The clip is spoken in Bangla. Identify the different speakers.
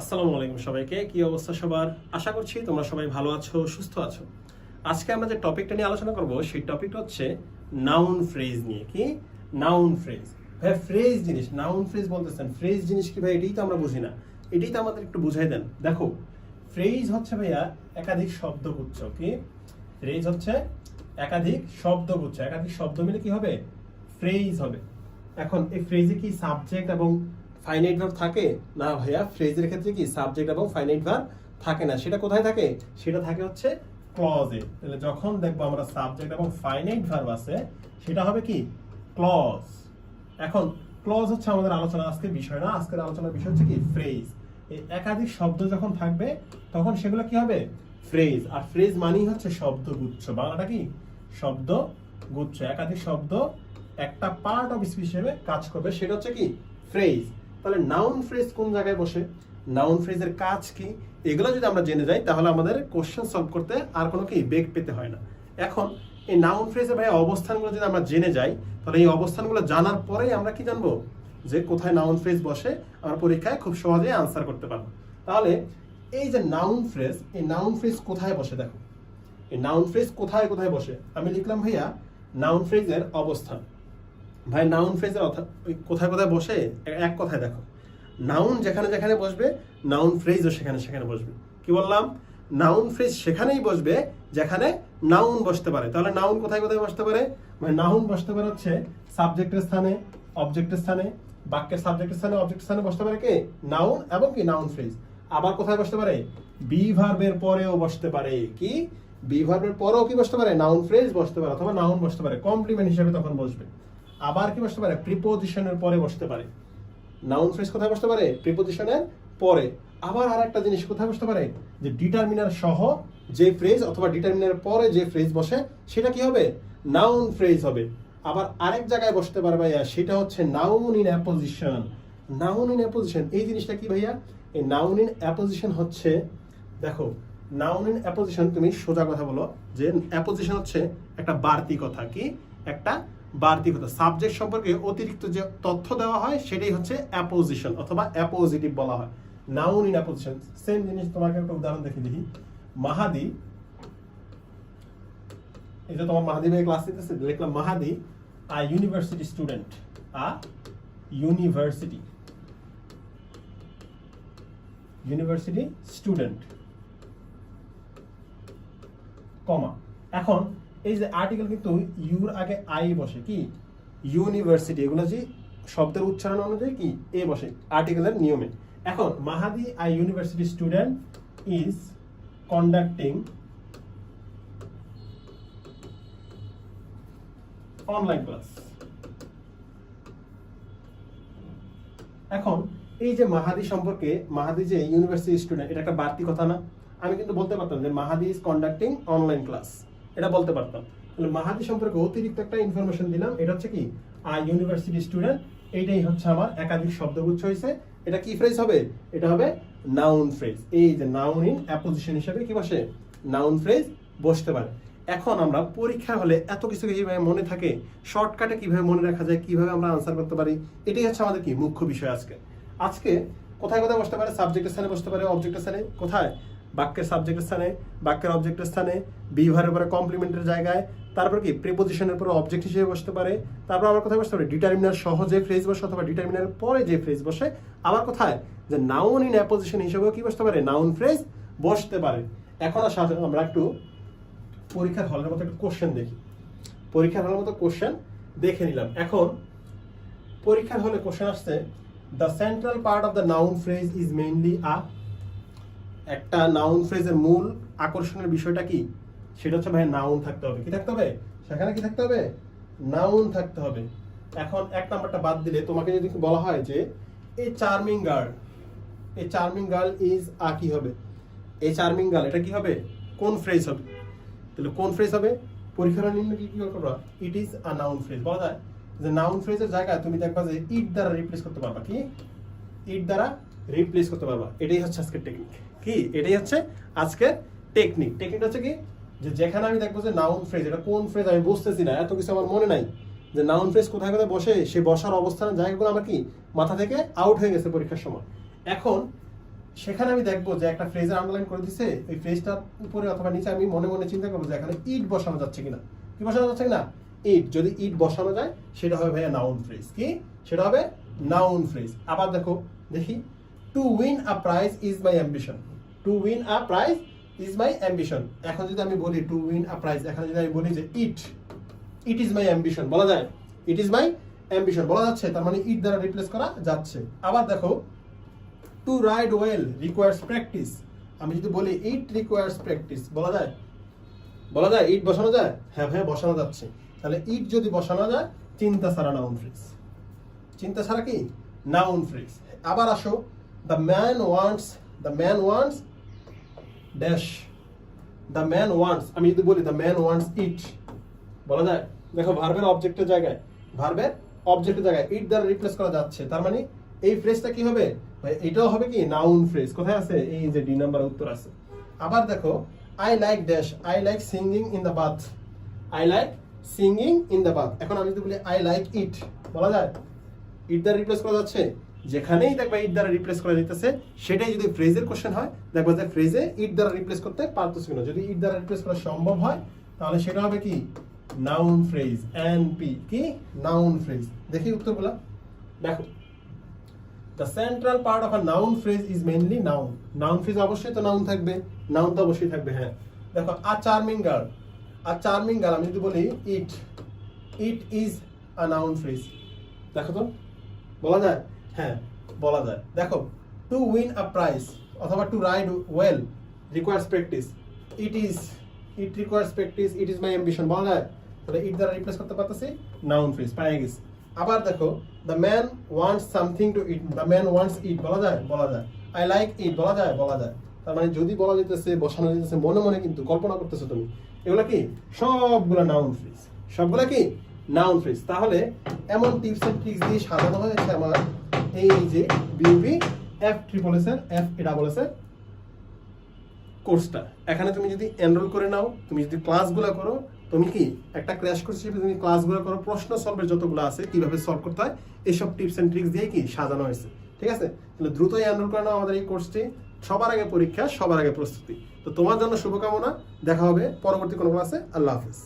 Speaker 1: আসসালামু আলাইকুম সবাইকে, কি অবস্থা সবার? আশা করছি তোমরা সবাই ভালো আছো, সুস্থ আছো। আজকে আমরা যে টপিকটা নিয়ে আলোচনা করব, সেই টপিকটা হচ্ছে নাউন ফ্রেজ নিয়ে। কি? নাউন ফ্রেজ ভাই ফ্রেজ জিনিস নাউন ফ্রেজ বলতেছেন। ফ্রেজ জিনিস কি ভাই? এটাই তো আমরা বুঝি না। এটাই তো আমাদের একটু বুঝাই দেন। দেখো ফ্রেজ হচ্ছে ভাইয়া একাধিক শব্দগুচ্ছ, কি? ফ্রেজ হচ্ছে একাধিক শব্দগুচ্ছ। একাধিক শব্দ মিলে কি হবে? ফ্রেজ হবে। এখন এই ফ্রেজে কি সাবজেক্ট এবং ফাইনাইট ভার্ব থাকে? না ভাইয়া ফ্রেজের ক্ষেত্রে কি সাবজেক্ট এবং ফাইনাইট ভার্ব থাকে না? সেটা কোথায় থাকে? সেটা থাকে হচ্ছে ক্লজে তাহলে যখন দেখব আমরা সাবজেক্ট এবং ফাইনাইট ভার্ব আছে, সেটা হবে কি? ক্লজ এখন ক্লজ হচ্ছে আমাদের আলোচনা, আজকের বিষয় না? আজকের আলোচনার বিষয় হচ্ছে কি? ফ্রেজ এই একাধিক শব্দ যখন থাকবে, তখন সেগুলো কি হবে? ফ্রেজ আর ফ্রেজ মানেই হচ্ছে শব্দগুচ্ছ। বাংলাটা কি? শব্দ গুচ্ছ একাধিক শব্দ একটা পার্ট অফ স্পিচ হিসেবে কাজ করবে। সেটা হচ্ছে কি? ফ্রেজ তাহলে নাউন ফ্রেজ কোন জায়গায় বসে? নাউন ফ্রেজের কাজ কি? এগুলো যদি আমরা জেনে যাই, তাহলে আমাদের কোশ্চেন সলভ করতে আর কোনো কি বেগ পেতে হয় না। এখন, এই নাউন ফ্রেজের ভাই অবস্থানগুলো যদি আমরা জেনে যাই, তাহলে এই অবস্থানগুলো জানার পরেই আমরা কি জানব? যে কোথায় নাউন ফ্রেজ বসে, আমরা পরীক্ষায় খুব সহজেই আনসার করতে পারব। তাহলে, এই যে নাউন ফ্রেজ এই নাউন ফ্রেজ কোথায় বসে দেখো? এই নাউন ফ্রেজ কোথায় কোথায় বসে? আমি লিখলাম ভাইয়া নাউন ফ্রেজের অবস্থান। ভাই নাউন ফ্রেজের কোথায় কোথায় বসে? এক কথায় দেখো। নাউন যেখানে যেখানে বসবে নাউন ফ্রেজও সেখানে সেখানে বসবে। কি বললাম? নাউন ফ্রেজ সেখানেই বসবে যেখানে নাউন বসতে পারে। তাহলে নাউন কোথায় কোথায় বসতে পারে? মানে নাউন বসতে পারে হচ্ছে সাবজেক্টের স্থানে অবজেক্টের স্থানে, বাক্যের সাবজেক্টের স্থানে অবজেক্টের স্থানে বসতে পারে কে? নাউন এবং কি নাউন ফ্রেজ আবার কোথায় বসতে পারে? বি ভার্বের পরেও বসতে পারে। কি? বি ভার্বের পরেও কি বসতে পারে? নাউন ফ্রেজ বসতে পারে অথবা নাউন বসতে পারে। কমপ্লিমেন্ট হিসেবে তখন বসবে। আবার কি বসতে পারে? প্রিপোজিশনের পরে বসতে পারে। নাউন ফ্রেজ কোথায় বসতে পারে? প্রিপোজিশনের পরে। আবার আর একটা জিনিস কোথায় বসতে পারে? যে ডিটারমিনার সহ যে ফ্রেজ অথবা ডিটারমিনার পরে যে ফ্রেজ বসে, সেটা কি হবে? নাউন ফ্রেজ হবে। আবার আরেক জায়গায় বসতে পারে ভাইয়া, সেটা হচ্ছে noun in apposition noun in apposition এই জিনিসটা কি ভাইয়া? এই নাউন ইন অ্যাপোজিশন হচ্ছে, দেখো নাউন ইন অ্যাপোজিশন তুমি সোজা কথা বলো, যে অ্যাপোজিশন হচ্ছে একটা বাড়তি কথা, কি? একটা বাড়তি কথা সাবজেক্ট সম্পর্কে অতিরিক্ত যে তথ্য দেওয়া হয়, সেটাই হচ্ছে অ্যাপোজিশন অথবা অ্যাপোজিটিভ বলা হয়। নাউন ইন অ্যাপোজিশন সেম জিনিস তোমাকে একটা উদাহরণ দেখে, দেখি। মাহাদি যে তোমার মাহাদি ভাই ক্লাস নিতেছে, লিখলাম, Mahadi a university student a university university student comma এখন এই যে আর্টিকেল কিন্তু ইউর আগে আই বসে, কি? ইউনিভার্সিটি এগুলো যে শব্দের উচ্চারণ অনুযায়ী কি? এ বসে আর্টিকেলের নিয়মে। এখন, Mahadi I university student is conducting online class এখন, এই যে মাহাদি সম্পর্কে, মাহাদি যে ইউনিভার্সিটি স্টুডেন্ট এটা একটা বাড়তি কথা না। আমি কিন্তু বলতে পারতাম যে Mahadi is conducting online class এটা বলতে পারতাম। তাহলে মাহাদি সম্পর্কে অতিরিক্ত একটা ইনফরমেশন দিলাম। এটা হচ্ছে কি? আই ইউনিভার্সিটি স্টুডেন্ট এইটাই হচ্ছে আমার একাধিক শব্দগুচ্ছ হয়েছে এটা কি ফ্রেজ হবে? এটা হবে নাউন ফ্রেজ এই যে নাউন ইন অ্যাপোজিশন হিসেবে কি বসে? নাউন ফ্রেজ বসতে পারে। এখন আমরা পরীক্ষা হলে এত কিছু কীভাবে মনে থাকে শর্টকাটে কীভাবে মনে রাখা যায়, কীভাবে আমরা আনসার করতে পারি, এটাই হচ্ছে আমাদের কি মুখ্য বিষয় আজকে। আজকে কোথায় কোথায় বসতে পারে? সাবজেক্টের স্থানে বসতে পারে অবজেক্টের স্থানে কোথায়? বাক্যের সাবজেক্টের স্থানে, বাক্যের অবজেক্টের স্থানে, বিভারের পরে কমপ্লিমেন্টের জায়গায়, তারপর কি? প্রিপোজিশনের পরে অবজেক্ট হিসেবে বসতে পারে। তারপর আবার কোথায় বসতে পারে? ডিটারমিনার সহ যে ফ্রেজ বসে অথবা ডিটারমিনার পরে যে ফ্রেজ বসে, আবার কোথায়? যে নাউন ইন অ্যাপোজিশন হিসেবেও কি বসতে পারে? নাউন ফ্রেজ বসতে পারে। এখন আসা, আমরা একটু পরীক্ষার হলের মতো একটু কোশ্চেন দেখি। পরীক্ষার হলের মতো কোশ্চেন দেখে নিলাম। এখন, পরীক্ষার হলে কোশ্চেন আসছে the central part of the noun phrase is mainly a একটা নাউন ফ্রেজের মূল আকর্ষণের বিষয়টা কি? সেটা হচ্ছে ভাই নাউন থাকতে হবে। কি থাকতে হবে? সেখানে কি থাকতে হবে? নাউন থাকতে হবে। এখন এক নাম্বারটা বাদ দিলে তোমাকে যদি বলা হয় যে এই চার্মিং গার্ল এই চার্মিং গার্ল ইজ আ কি হবে? এই চার্মিং গার্ল এটা কি হবে? কোন ফ্রেজ হবে? তাহলে কোন ফ্রেজ হবে? পরীক্ষার নিম্ন কি কি করবা? It is a noun phrase বলা যায় যে নাউন ফ্রেজের জায়গায় তুমি দেখবা যে ইট দ্বারা রিপ্লেস করতে পারবা। কি? ইট দ্বারা রিপ্লেস করতে পারবা। এটাই হচ্ছে আজকের টেকনিক কি? এটাই হচ্ছে আজকের টেকনিক টেকনিক হচ্ছে কি? যে যেখানে আমি দেখব যে নাউন ফ্রেজ এটা কোন ফ্রেজ আমি বুঝতেছি না, এত কিছু আমার মনে নাই। যে নাউন ফ্রেজ কোথায় কোথায় বসে, সে বসার অবস্থানের জায়গাগুলো আমার কি? মাথা থেকে আউট হয়ে গেছে পরীক্ষার সময়। এখন সেখানে আমি দেখব যে একটা ফ্রেজের আন্ডারলাইন করে দিছে ওই ফ্রেজটার উপরে অথবা নিচে আমি মনে মনে চিন্তা করব যে এখানে ইট বসানো যাচ্ছে কিনা। কি বসানো যাচ্ছে কিনা? ইট যদি ইট বসানো যায়, সেটা হবে ভাইয়া নাউন ফ্রেজ কি? সেটা হবে নাউন ফ্রেজ আবার দেখো, দেখি। To win a prize is my ambition to win a prize is my ambition এখন যদি আমি বলি টু উইন আ প্রাইজ এখন যদি আমি বলি যে ইট ইট ইজ মাই অ্যাম্বিশন বলা যায়। ইট ইজ মাই অ্যাম্বিশন বলা যাচ্ছে। তার মানে ইট দ্বারা রিপ্লেস করা যাচ্ছে। আবার দেখো to ride well requires practice আমি যদি বলি ইট রিকোয়ার্স প্র্যাকটিস বলা যায়? বলা যায় ইট বসানো যায়? হ্যাঁ হ্যাঁ বসানো যাচ্ছে। তাহলে ইট যদি বসানো যায়, চিন্তা ছাড়া নাউন ফ্রেজ চিন্তা ছাড়া কি? নাউন ফ্রেজ আবার আসো the man wants the man wants dash the man wants আমি যদি বলি দ্য ম্যান ওয়ান্টস ইট বলা যায়, দেখো ভার্বের অবজেক্টের জায়গায় ভার্বের অবজেক্টের জায়গায় ইট দ্বারা রিপ্লেস করা যাচ্ছে। তার মানে এই ফ্রেজটা কি হবে? এটাও হবে কি? নাউন ফ্রেজ কোথায় আছে? এই যে ডি নাম্বার উত্তর আছে। আবার দেখো I like dash I like singing in the bath I like singing in the bath এখন আমি যদি বলি আই লাইক ইট বলা যায় ইট দ্বারা রিপ্লেস করা যাচ্ছে? যেখানেই দেখবা ইট দ্বারা রিপ্লেস করা যেতেছে সেটাই যদি ফ্রেজের কোশ্চেন হয়, দেখবা যে ফ্রেজে ইট দ্বারা রিপ্লেস করতে পারতেছি না যদি ইট দ্বারা রিপ্লেস করা সম্ভব হয়, তাহলে সেটা হবে কি? নাউন ফ্রেজ এন পি কি? নাউন ফ্রেজ দেখি উত্তরগুলা। দেখো the central part of a noun phrase is mainly noun noun phrase অবশ্যই তো নাউন থাকবে। নাউন তো অবশ্যই থাকবে হ্যাঁ। দেখো a charming girl a charming girl আমি যদি বলি it it is a noun phrase দেখো তো, বলা যায়? হ্যাঁ বলা যায়। দেখো টু উইন আ প্রাইজ অথবা to ride well requires practice it is it requires practice it is my ambition বলা যায়। তাহলে ইট দ্বারা রিপ্লেস করতে পারতেছি নাউন ফ্রেজ পাই গেছি। আবার দেখো the man wants something to eat the man wants eat বলা যায় বলা যায়। আই লাইক ইট বলা যায় বলা যায়। তার মানে যদি বলা যেতেছে, বসানো যেতেছে, মনে মনে কিন্তু কল্পনা করতেছো তুমি। এগুলা কি? সবগুলা নাউন ফ্রেজ সবগুলা কি? নাউন ফ্রেজ তাহলে এমন টিপস এন্ড ট্রিক্স দিয়ে সাজানো হয়েছে আমার এই যে বিউবি F triple F A double কোর্সটা এখানে তুমি যদি এনরোল করে নাও, তুমি যদি ক্লাসগুলো করো, তুমি কি একটা ক্র্যাশ কোর্স হিসেবে তুমি ক্লাসগুলো করো, প্রশ্ন সলভের যতগুলো আছে, কীভাবে সলভ করতে হয় এইসব টিপস এন্ড ট্রিক্স দিয়ে কি সাজানো হয়েছে। ঠিক আছে? তাহলে দ্রুতই এনরোল করে নাও আমাদের এই কোর্সটি সবার আগে পরীক্ষা, সবার আগে প্রস্তুতি। তো তোমার জন্য শুভকামনা। দেখা হবে পরবর্তী কোনো ক্লাসে আল্লাহ হাফিজ।